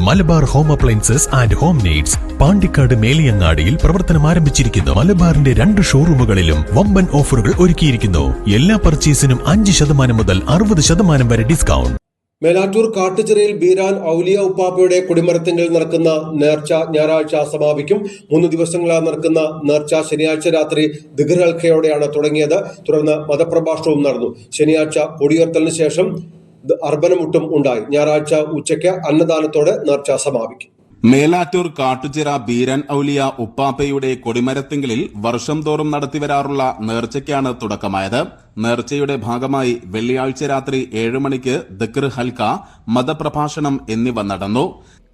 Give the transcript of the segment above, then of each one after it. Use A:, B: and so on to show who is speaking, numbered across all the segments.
A: Malabar home appliances and home needs Pandikkad മേലിയങ്ങാടിയിൽ പ്രവർത്തനം ആരംഭിച്ചിരിക്കുന്നു. മലബാറിന്റെ രണ്ട് ഷോറൂമുകളിലും വമ്പൻ ഓഫറുകൾ ഒരുക്കിയിരിക്കുന്നു. എല്ലാ പർച്ചേസിനും അഞ്ച് ശതമാനം മുതൽ അറുപത് ശതമാനം വരെ ഡിസ്കൗണ്ട്.
B: മേലാറ്റൂർ കാട്ടുചിറയിൽ ബീരാൻ ഔലിയ ഉപ്പാപ്പയുടെ കൊടിമരത്തിങ്കിൽ നടക്കുന്ന നേർച്ച ഞായറാഴ്ച സമാപിക്കും. മൂന്ന് ദിവസങ്ങളായി നടക്കുന്ന നേർച്ച ശനിയാഴ്ച രാത്രി ദിഗ്രൽഖയോടെയാണ് തുടങ്ങിയത്. തുടർന്ന് മതപ്രഭാഷണവും നടന്നു. ശനിയാഴ്ച കൊടിയുയർത്തലിന് ശേഷം അർബനമുട്ടും ഉണ്ടായി. ഞായറാഴ്ച ഉച്ചയ്ക്ക് അന്നദാനത്തോടെ നേർച്ച സമാപിക്കും.
C: മേലാറ്റൂർ കാട്ടുചിറ ബീരൻ ഔലിയ ഉപ്പാപ്പയുടെ കൊടിമരത്തിങ്കലിൽ വർഷം തോറും നടത്തിവരാറുള്ള നേർച്ചയ്ക്കാണ് തുടക്കമായത്. നേർച്ചയുടെ ഭാഗമായി വെള്ളിയാഴ്ച രാത്രി ഏഴ് മണിക്ക് ദക്ർ ഹൽക്ക മതപ്രഭാഷണം എന്നിവ നടന്നു.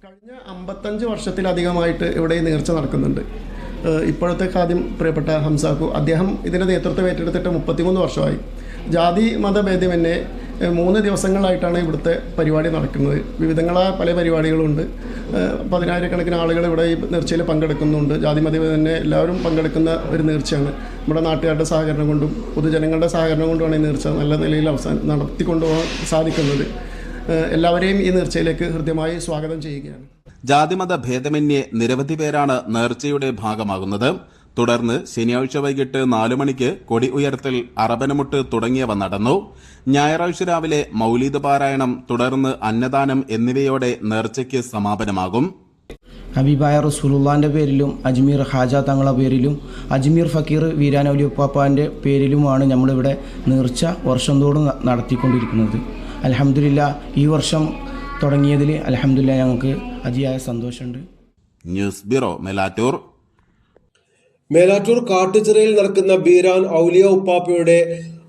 D: കഴിഞ്ഞ അമ്പത്തഞ്ച് വർഷത്തിലധികമായിട്ട് ഇവിടെ നേർച്ച നടക്കുന്നുണ്ട്. ഇപ്പോഴത്തെ ആദ്യം പ്രിയപ്പെട്ട ഹംസാക്കു അദ്ദേഹം ഇതിന്റെ നേതൃത്വം ഏറ്റെടുത്തിട്ട് മുപ്പത്തിമൂന്ന് വർഷമായി. ജാതി മതഭേദമന്യേ ഏഹ് മൂന്ന് ദിവസങ്ങളായിട്ടാണ് ഇവിടുത്തെ പരിപാടി നടക്കുന്നത്. വിവിധങ്ങളായ പല പരിപാടികളുണ്ട്. പതിനായിരക്കണക്കിന് ആളുകൾ ഇവിടെ ഈ നേർച്ചയിൽ പങ്കെടുക്കുന്നുണ്ട്. ജാതി തന്നെ എല്ലാവരും പങ്കെടുക്കുന്ന ഒരു നേർച്ചയാണ്. നമ്മുടെ നാട്ടുകാരുടെ സഹകരണം കൊണ്ടും പൊതുജനങ്ങളുടെ സഹകരണം കൊണ്ടുമാണ് ഈ നേർച്ച നല്ല നിലയിൽ അവസാനം നടത്തിക്കൊണ്ടുപോകാൻ സാധിക്കുന്നത്. എല്ലാവരെയും ഈ നേർച്ചയിലേക്ക് ഹൃദ്യമായി സ്വാഗതം ചെയ്യുകയാണ്.
C: ജാതിമത ഭേദമന്യേ നിരവധി പേരാണ് നേർച്ചയുടെ ഭാഗമാകുന്നത്. തുടർന്ന് ശനിയാഴ്ച വൈകിട്ട് നാലു മണിക്ക് കൊടി ഉയർത്തൽ അറബനമുട്ട് തുടങ്ങിയവ നടന്നു. ഞായറാഴ്ച രാവിലെ മൗലീദ് പാരായണം തുടർന്ന് അന്നദാനം എന്നിവയോടെ നേർച്ചയ്ക്ക് സമാപനമാകും.
E: ഹബീബായ റസൂലുള്ളാന്റെ പേരിലും അജ്മീർ ഹാജ തങ്ങളുടെ പേരിലും അജ്മീർ ഫക്കീർ വീരാനൗലി ഉപ്പാപ്പാന്റെ പേരിലുമാണ് നമ്മളിവിടെ നേർച്ച വർഷം തോറും നടത്തിക്കൊണ്ടിരിക്കുന്നത്. അലഹമില്ല ഈ വർഷം തുടങ്ങിയതിൽ അലഹമില്ല ഞങ്ങൾക്ക് അതിയായ സന്തോഷമുണ്ട്.
C: News bureau Melattur.
B: മേലാറ്റൂർ കാട്ടുചിറയിൽ നടക്കുന്ന ബീരാൻ ഔലിയ ഉപ്പാപ്പയുടെ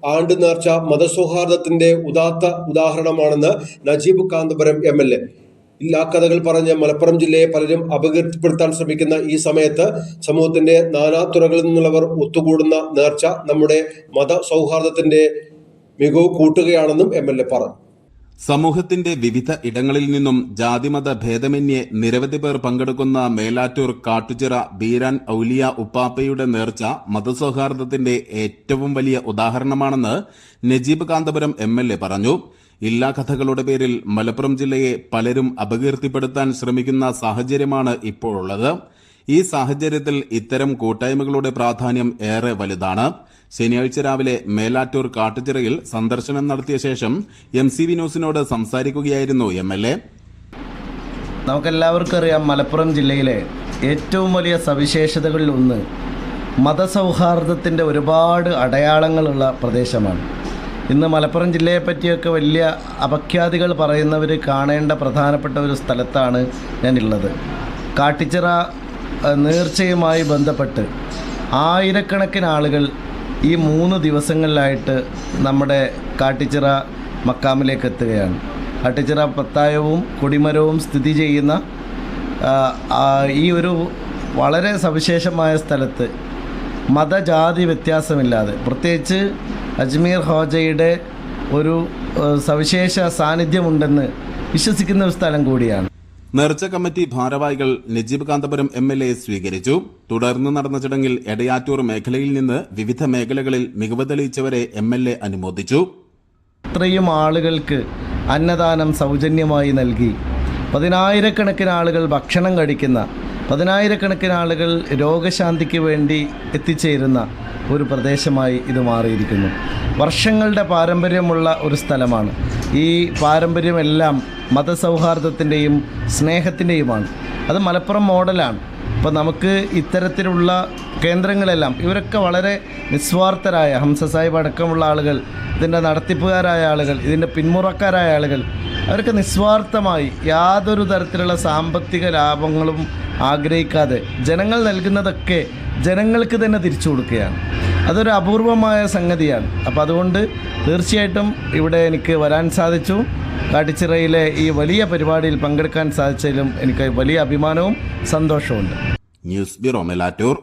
B: ആണ്ട് നേർച്ച മതസൗഹാർദ്ദത്തിന്റെ ഉദാത്ത ഉദാഹരണമാണെന്ന് Najeeb Kanthapuram M L A. ഇല്ലാ കഥകൾ പറഞ്ഞ് മലപ്പുറം ജില്ലയെ പലരും അപകീർത്തിപ്പെടുത്താൻ ശ്രമിക്കുന്ന ഈ സമയത്ത് സമൂഹത്തിന്റെ നാനാതുറകളിൽ നിന്നുള്ളവർ ഒത്തുകൂടുന്ന നേർച്ച നമ്മുടെ മത സൗഹാർദ്ദത്തിന്റെ മികവ് കൂട്ടുകയാണെന്നും എം എൽ എ പറഞ്ഞു.
C: സമൂഹത്തിന്റെ വിവിധ ഇടങ്ങളിൽ നിന്നും ജാതിമത ഭേദമന്യേ നിരവധി പേർ പങ്കെടുക്കുന്ന മേലാറ്റൂർ കാട്ടുചിറ ബീരാൻ ഔലിയ ഉപ്പാപ്പയുടെ നേർച്ച മതസൗഹാർദ്ദത്തിന്റെ ഏറ്റവും വലിയ ഉദാഹരണമാണെന്ന് നജീബ് കാന്തപുരം എം പറഞ്ഞു. ഇല്ലാ കഥകളുടെ പേരിൽ മലപ്പുറം ജില്ലയെ പലരും അപകീർത്തിപ്പെടുത്താൻ ശ്രമിക്കുന്ന സാഹചര്യമാണ് ഇപ്പോഴുള്ളത്. ഈ സാഹചര്യത്തിൽ ഇത്തരം കൂട്ടായ്മകളുടെ പ്രാധാന്യം ഏറെ വലുതാണ്. ശനിയാഴ്ച രാവിലെ മേലാറ്റൂർ കാട്ടുചിറയിൽ സന്ദർശനം നടത്തിയ ശേഷം എം സി വി ന്യൂസിനോട് സംസാരിക്കുകയായിരുന്നു എം എൽ എ.
F: നമുക്കെല്ലാവർക്കും അറിയാം മലപ്പുറം ജില്ലയിലെ ഏറ്റവും വലിയ സവിശേഷതകളിൽ ഒന്ന് മതസൗഹാർദ്ദത്തിന്റെ ഒരുപാട് അടയാളങ്ങളുള്ള പ്രദേശമാണ്. ഇന്ന് മലപ്പുറം ജില്ലയെ പറ്റിയൊക്കെ വലിയ അപഖ്യാതികൾ പറയുന്നവർ കാണേണ്ട പ്രധാനപ്പെട്ട ഒരു സ്ഥലത്താണ് ഞാനുള്ളത്. കാട്ടിച്ചിറ നേർച്ചയുമായി ബന്ധപ്പെട്ട് ആയിരക്കണക്കിന് ആളുകൾ ഈ മൂന്ന് ദിവസങ്ങളിലായിട്ട് നമ്മുടെ കാട്ടിച്ചിറ മക്കാമിലേക്ക് എത്തുകയാണ് കാട്ടിച്ചിറ പത്തായവും കൊടിമരവും സ്ഥിതി ചെയ്യുന്ന ഈ ഒരു വളരെ സവിശേഷമായ സ്ഥലത്ത് മതജാതി വ്യത്യാസമില്ലാതെ പ്രത്യേകിച്ച് അജ്മീർ ഹോജയുടെ ഒരു സവിശേഷ സാന്നിധ്യമുണ്ടെന്ന് വിശ്വസിക്കുന്ന ഒരു സ്ഥലം കൂടിയാണ്.
C: നേർച്ച കമ്മിറ്റി ഭാരവാഹികൾ Najeeb Kanthapuram M L A സ്വീകരിച്ചു. തുടർന്ന് നടന്ന ചടങ്ങിൽ എടയാറ്റൂർ മേഖലയിൽ നിന്ന് വിവിധ മേഖലകളിൽ മികവ് തെളിയിച്ചവരെ എം എൽ എ അനുമോദിച്ചു.
F: ഇത്രയും ആളുകൾക്ക് അന്നദാനം സൗജന്യമായി നൽകി. പതിനായിരക്കണക്കിന് ആളുകൾ ഭക്ഷണം കഴിക്കുന്ന പതിനായിരക്കണക്കിന് ആളുകൾ രോഗശാന്തിക്ക് വേണ്ടി എത്തിച്ചേരുന്ന ഒരു പ്രദേശമായി ഇത് മാറിയിരിക്കുന്നു. വർഷങ്ങളുടെ പാരമ്പര്യമുള്ള ഒരു സ്ഥലമാണ്. ഈ പാരമ്പര്യമെല്ലാം മതസൗഹാർദ്ദത്തിന്റെയും സ്നേഹത്തിന്റെയുമാണ് അത് മലപ്പുറം മോഡലാണ്. അപ്പോൾ നമുക്ക് ഇത്തരത്തിലുള്ള കേന്ദ്രങ്ങളെല്ലാം ഇവരൊക്കെ വളരെ നിസ്വാർത്ഥരായ ഹംസ സാഹിബ് അടക്കമുള്ള ആളുകൾ ഇതിന്റെ നടത്തിപ്പുകാരായ ആളുകൾ ഇതിന്റെ പിന്മുറക്കാരായ ആളുകൾ അവർക്ക് നിസ്വാർത്ഥമായി യാതൊരു തരത്തിലുള്ള സാമ്പത്തിക ലാഭങ്ങളും ആഗ്രഹിക്കാതെ ജനങ്ങൾ നൽകുന്നതൊക്കെ ജനങ്ങൾക്ക് തന്നെ തിരിച്ചു കൊടുക്കുകയാണ്. അതൊരു അപൂർവമായ സംഗതിയാണ്. അപ്പോൾ അതുകൊണ്ട് തീർച്ചയായിട്ടും ഇവിടെ എനിക്ക് വരാൻ സാധിച്ചു. കാട്ടിച്ചിറയിലെ ഈ വലിയ പരിപാടിയിൽ പങ്കെടുക്കാൻ സാധിച്ചതിലും എനിക്ക് വലിയ അഭിമാനവും സന്തോഷവുമുണ്ട്.
C: News bureau Melattur.